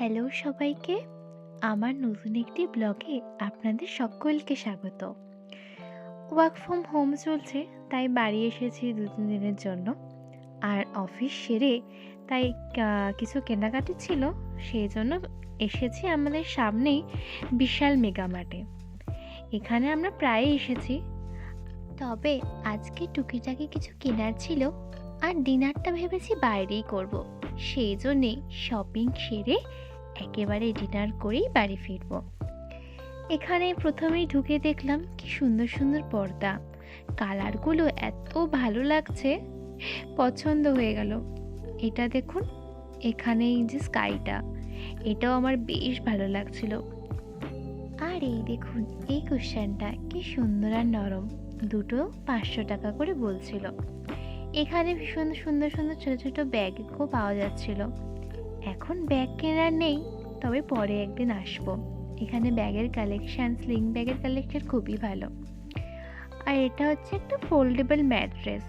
Hello সবাইকে। আমার নতুন একটি ব্লগে আপনাদের সকলকে স্বাগত। ওয়ার্ক ফ্রম হোম চলছে, তাই বাড়ি এসেছি দু তিন দিনের জন্য। আর অফিস সেরে তাই কিছু কেনাকাটি ছিল সেই জন্য এসেছি আমাদের সামনেই বিশাল মেগামার্টে এখানে আমরা প্রায়ই এসেছি। তবে আজকে টুকিটাকি কিছু কেনার ছিল, আর ডিনারটা ভেবেছি বাইরেই করব। সেই জন্যে শপিং সেরে একেবারে ডিনার করেই বাড়ি ফিরবো। এখানে প্রথমেই ঢুকে দেখলাম কি সুন্দর সুন্দর পর্দা। কালারগুলো এত ভালো লাগছে, পছন্দ হয়ে গেল। এটা দেখুন, এখানে এই যে স্কাইটা, এটাও আমার বেশ ভালো লাগছিল। আর এই দেখুন, এই কুশনটা কি সুন্দর আর নরম, দুটো পাঁচশো টাকা করে বলছিল। এখানে ভীষণ সুন্দর সুন্দর ছোটো ছোট ব্যাগও পাওয়া যাচ্ছিল। এখন ব্যাগ কেনার নেই, তবে পরে একদিন আসব। এখানে ব্যাগের কালেকশান স্লিং ব্যাগের কালেকশান খুবই ভালো। আর এটা হচ্ছে একটা ফোল্ডেবল ম্যাট্রেস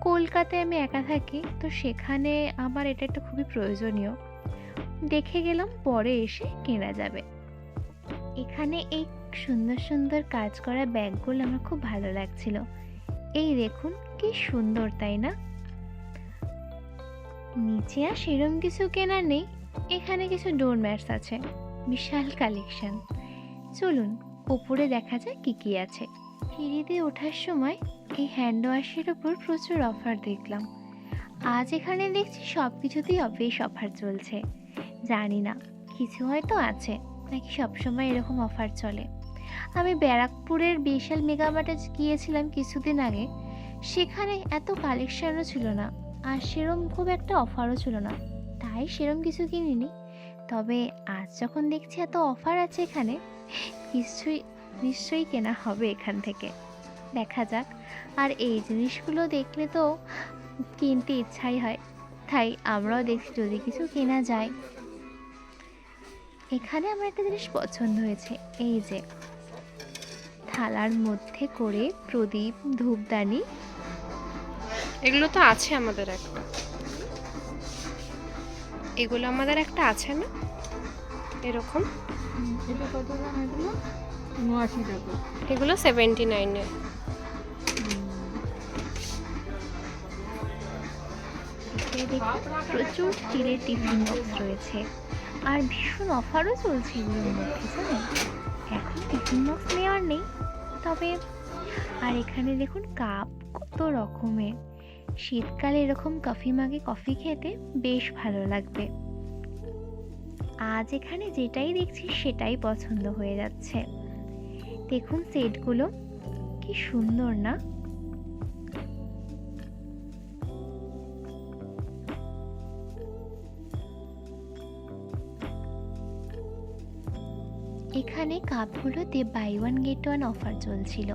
কলকাতায় আমি একা থাকি, তো সেখানে আমার এটা একটা খুবই প্রয়োজনীয়। দেখে গেলাম পরে এসে কেনা যাবে। এখানে এই সুন্দর সুন্দর কাজ করা ব্যাগগুলো আমার খুব ভালো লাগছিল। এই দেখুন, কি সুন্দর, তাই না? নিচে আর সেরম কিছু কেনার নেই। এখানে কিছু ডোরম্যাটস আছে। বিশাল কালেকশন চলুন ওপরে দেখা যায় কি কি আছে। সিঁড়িতে ওঠার সময় এই হ্যান্ড ওয়াশের ওপর প্রচুর অফার দেখলাম। আজ এখানে দেখছি সব কিছুতেই বেশ অফার চলছে। জানি না, কিছু হয়তো আছে, নাকি সবসময় এরকম অফার চলে। আমি ব্যারাকপুরের বিশাল মেগামার্টে গিয়েছিলাম কিছুদিন আগে। সেখানে এত কালেকশনও ছিল না। আর সেরম খুব একটা অফারও ছিল না। তাই সেরম কিছু কিনিনি। তবে আজ যখন দেখছি এত অফার আছে এখানে, নিশ্চয়ই নিশ্চয়ই কেনা হবে এখান থেকে। দেখা যাক। আর এই জিনিসগুলো দেখলে তো কিনতে ইচ্ছাই হয়। তাই আমরাও দেখছি যদি কিছু কেনা যায়। এখানে আমার একটা জিনিস পছন্দ হয়েছে। এই যে, থালার মধ্যে করে প্রদীপ, ধূপদানি এগুলো তো আছে আমাদের একটা। এগুলো আমাদের একটা আছে না? এরকম? এগুলো উনআশি টাকা এগুলো সেভেন্টি নাইনে প্রচুর স্টিলের টিফিন বক্স রয়েছে। আর ভীষণ অফারও চলছে এখন টিফিন বক্স নেওয়ার নেই। তবে, আর এখানে দেখুন কাপ কত রকমের। শীতকালে এরকম কফি মাগে কফি খেতে বেশ ভালো লাগবে। আজ এখানে যেটাই দেখছি সেটাই পছন্দ হয়ে যাচ্ছে। দেখুন সেটগুলো, কি সুন্দর না? এখানে কাপগুলোতে buy one get one offer চলছিল।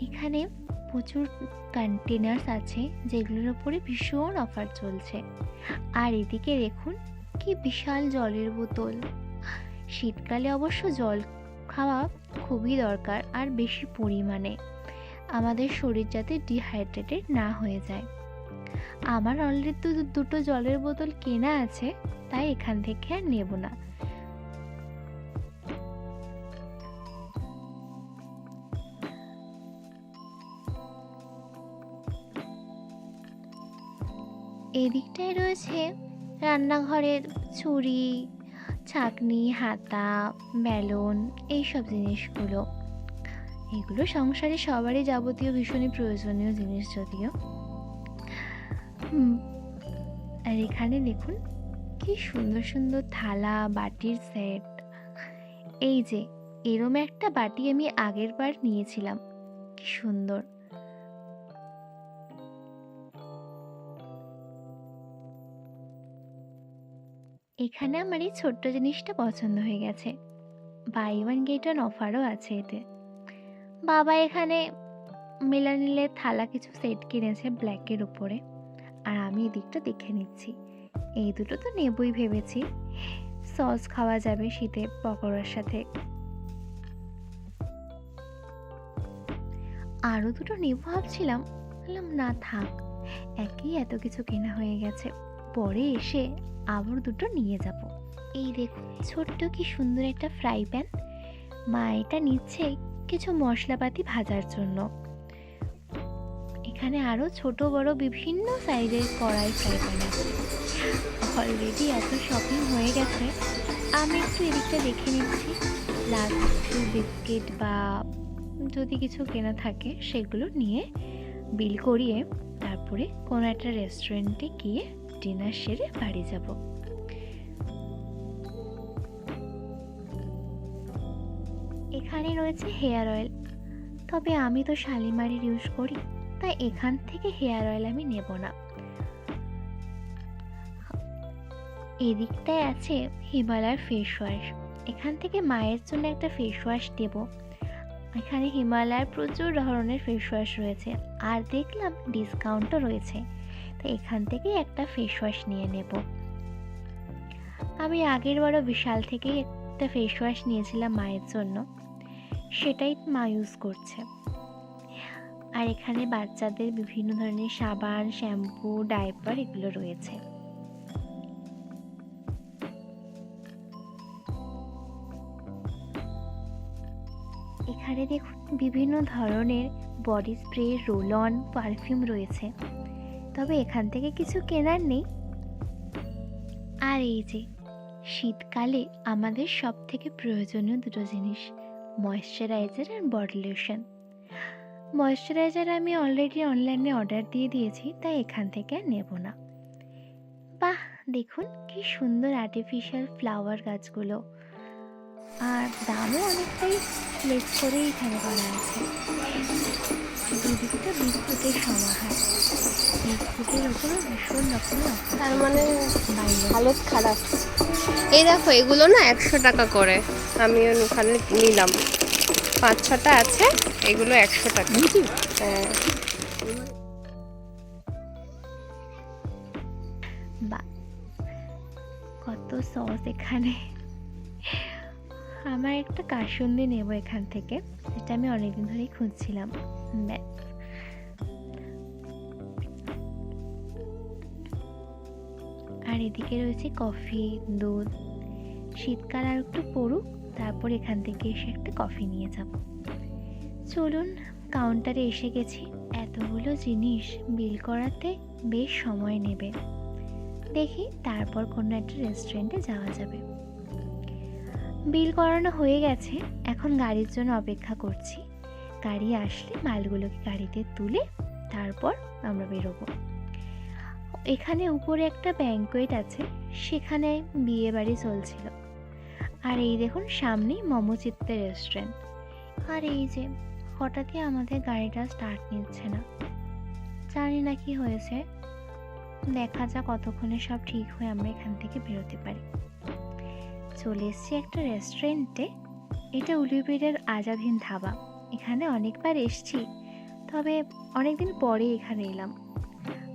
এখানে প্রচুর কন্টেনার্স আছে যেগুলোর উপরে ভীষণ অফার চলছে। আর এদিকে দেখুন, কি বিশাল জলের বোতল। শীতকালে অবশ্য জল খাওয়া খুবই দরকার আর বেশি পরিমাণে। আমাদের শরীর যাতে ডিহাইড্রেটেড না হয়ে যায়। আমার অলরেডি দুটো জলের বোতল কেনা আছে, তাই এখান থেকে আর নেব না। এদিকটায় রয়েছে রান্নাঘরের ছুরি, ছাঁকনি, হাতা বেলুন এইসব জিনিসগুলো। এগুলো সংসারে সবারই যাবতীয় ভীষণই প্রয়োজনীয় জিনিস যদিও। আর এখানে দেখুন কি সুন্দর সুন্দর থালা, বাটির সেট। এই যে, এরম একটা বাটি আমি আগের বার নিয়েছিলাম। কি সুন্দর। এখানে আমার এই ছোট্ট জিনিসটা পছন্দ হয়ে গেছে। বাই ওয়ান, গেট ওয়ান অফারও আছে এতে। বাবা এখানে মেলানিলে থালা কিছু সেট কিনেছে ব্ল্যাকের উপরে। আর আমি এদিকটা দেখে নিচ্ছি। এই দুটো তো নেবই ভেবেছি। সস খাওয়া যাবে শীতে পকোড়ার সাথে। আরও দুটো নেব ভাবছিলাম। বললাম, না থাক, একই এত কিছু কেনা হয়ে গেছে। পরে এসে আবার দুটো নিয়ে যাব। এই দেখুন, ছোট্ট কি সুন্দর একটা ফ্রাই প্যান মা এটা নিচ্ছে কিছু মশলাপাতি ভাজার জন্য। এখানে আরও ছোট, বড়, বিভিন্ন সাইজের কড়াই ফ্রাই প্যান আছে। অলরেডি এত শপিং হয়ে গেছে। আমি একটু এদিকটা দেখে নিচ্ছি। লাস্ট বিস্কিট বা যদি কিছু কেনা থাকে, সেগুলো নিয়ে বিল করিয়ে তারপরে কোনো একটা রেস্টুরেন্টে গিয়ে ডিনার সেরে বাড়ি যাব। এখানে রয়েছে হেয়ার অয়েল। তবে আমি তো শালিমারির ইউজ করি, তাই এখান থেকে হেয়ার অয়েল আমি নেব না। এদিকটায় আছে হিমালয়ার ফেস ওয়াশ এখান থেকে মায়ের জন্য একটা ফেস ওয়াশ দেব। এখানে হিমালয়ার প্রচুর ধরনের ফেস ওয়াশ রয়েছে, আর দেখলাম ডিসকাউন্টও রয়েছে। তো এখান থেকে একটা ফেস ওয়াশ নিয়ে নেব। আমি আগের বারও বিশাল থেকেই একটা ফেস ওয়াশ নিয়েছিলাম মায়ের জন্য। সেটাই মা ইউজ করছে। আর এখানে বাচ্চাদের বিভিন্ন ধরনের সাবান শ্যাম্পু ডাইপার এগুলো রয়েছে। এখানে দেখুন বিভিন্ন ধরনের body spray roll on perfume রয়েছে। তবে এখান থেকে কিছু কেনার নেই। আর এই যে, শীতকালে আমাদের সব থেকে প্রয়োজনীয় দুটো জিনিস ময়শ্চারাইজার আর বডি লোশন ময়শ্চারাইজার আমি অলরেডি অনলাইনে অর্ডার দিয়ে দিয়েছি, তাই এখান থেকে আর নেব না। বাহ, দেখুন, কি সুন্দর আর্টিফিশিয়াল ফ্লাওয়ার গাছগুলো। আর দামও অনেকটাই লেস করেই এখানে করা আছে। দুদিকটা বিস্কুটের সমাহার। বিস্কুটের ওপরও ভীষণ রকমের তার মানে হালত খারাপ। এই দেখো এগুলো না একশো টাকা করে। আমি ওখানে নিলাম। পাঁচ ছটা আছে এগুলো একশো টাকা। হ্যাঁ। কত সস এখানে। আমার একটা কাসুন্দি নেব এখান থেকে, যেটা আমি অনেকদিন ধরেই খুঁজছিলাম। আর এদিকে রয়েছে কফি, দুধ। শীতকাল আর একটু পড়ুক, তারপর এখান থেকে এসে একটা কফি নিয়ে যাব। চলুন কাউন্টারে এসে গেছি। এতগুলো জিনিস বিল করাতে বেশ সময় নেবে। দেখি, তারপর কোনো একটা রেস্টুরেন্টে যাওয়া যাবে। বিল করানো হয়ে গেছে, এখন গাড়ির জন্য অপেক্ষা করছি। গাড়ি আসলে মালগুলোকে গাড়িতে তুলে তারপর আমরা বেরোবো। এখানে উপরে একটা ব্যাঙ্কোয়েট আছে, সেখানে বিয়ে বাড়ি চলছিল। আর এই দেখুন, সামনেই মোমোচিত্তে রেস্টুরেন্ট আর এই যে, হঠাৎই আমাদের গাড়িটা স্টার্ট নিচ্ছে না। জানি না কি হয়েছে। দেখা যাক কতক্ষণে সব ঠিক হয়ে আমরা এখান থেকে বেরোতে পারি। চলে এসেছি একটা রেস্টুরেন্টে এটা উলিপিরের আজাদহীন ধাবা। এখানে অনেকবার এসছি, তবে অনেকদিন পরে এখানে এলাম।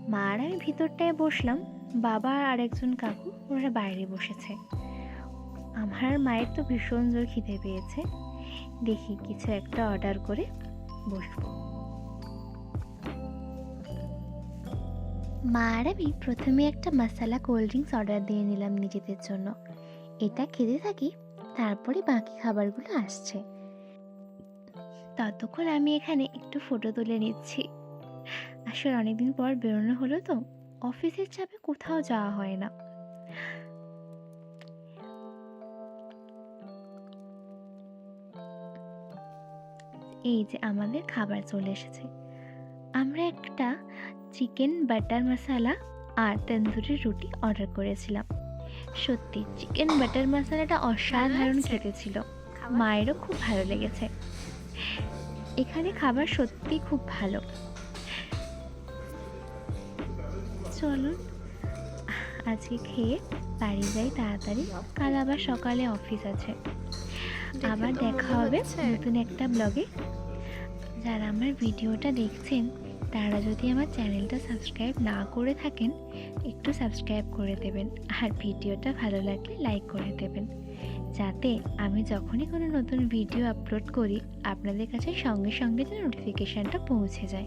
মা আর আমি ভিতরটায় বসলাম, বাবা আর একজন কাকু, ওরা বাইরে বসেছে। আমার আর মায়ের তো ভীষণ জোর খিদে পেয়েছে। দেখি কিছু একটা অর্ডার করে বসবো। মা আর আমি প্রথমে একটা মশালা কোল্ড ড্রিঙ্কস অর্ডার দিয়ে নিলাম নিজেদের জন্য। এটা খেতে থাকি, তারপরে বাকি খাবারগুলো আসছে। ততক্ষণ আমি এখানে একটু ফটো তুলে নিচ্ছি। আসলে অনেকদিন পর বেরোনো হলো তো, অফিসের চাপে কোথাও যাওয়া হয় না। এই যে আমাদের খাবার চলে এসেছে। আমরা একটা চিকেন বাটার মশালা আর তন্দুরি রুটি অর্ডার করেছিলাম। সত্যি চিকেন বাটার মশলাটা অসাধারণ খেতে ছিল মায়েরও খুব ভালো লেগেছে। এখানে খাবার সত্যি খুব ভালো। চলুন আজকে খেয়ে বাড়ি যাই তাড়াতাড়ি। কাল আবার সকালে অফিস আছে। আবার দেখা হবে নতুন একটা ব্লগে যারা আমার ভিডিওটা দেখছেন তারা যদি আমার চ্যানেলটা সাবস্ক্রাইব না করে থাকেন, একটু সাবস্ক্রাইব করে দেবেন আর ভিডিওটা ভালো লাগলে লাইক করে দেবেন। যাতে আমি যখনই কোনো নতুন ভিডিও আপলোড করি, আপনাদের কাছে সঙ্গে সঙ্গে যেন নোটিফিকেশানটা পৌঁছে যায়।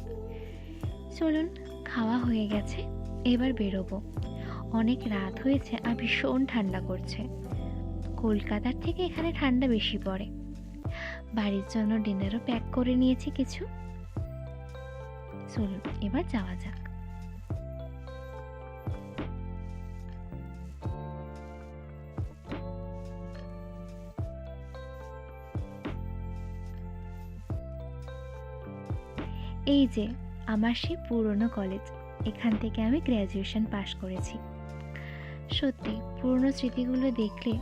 চলুন, খাওয়া হয়ে গেছে, এবার বেরোবো। অনেক রাত হয়েছে আর ভীষণ ঠান্ডা করছে। কলকাতার থেকে এখানে ঠান্ডা বেশি পড়ে। বাড়ির জন্য ডিনারও প্যাক করে নিয়েছি কিছু। চলুন, এবার যাওয়া যাক। এই যে, আমার সেই পুরনো কলেজ এখান থেকে আমি গ্র্যাজুয়েশন পাশ করেছি। সত্যি, পুরনো স্মৃতিগুলো দেখলে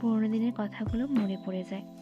পুরনো দিনের কথাগুলো মনে পড়ে যায়।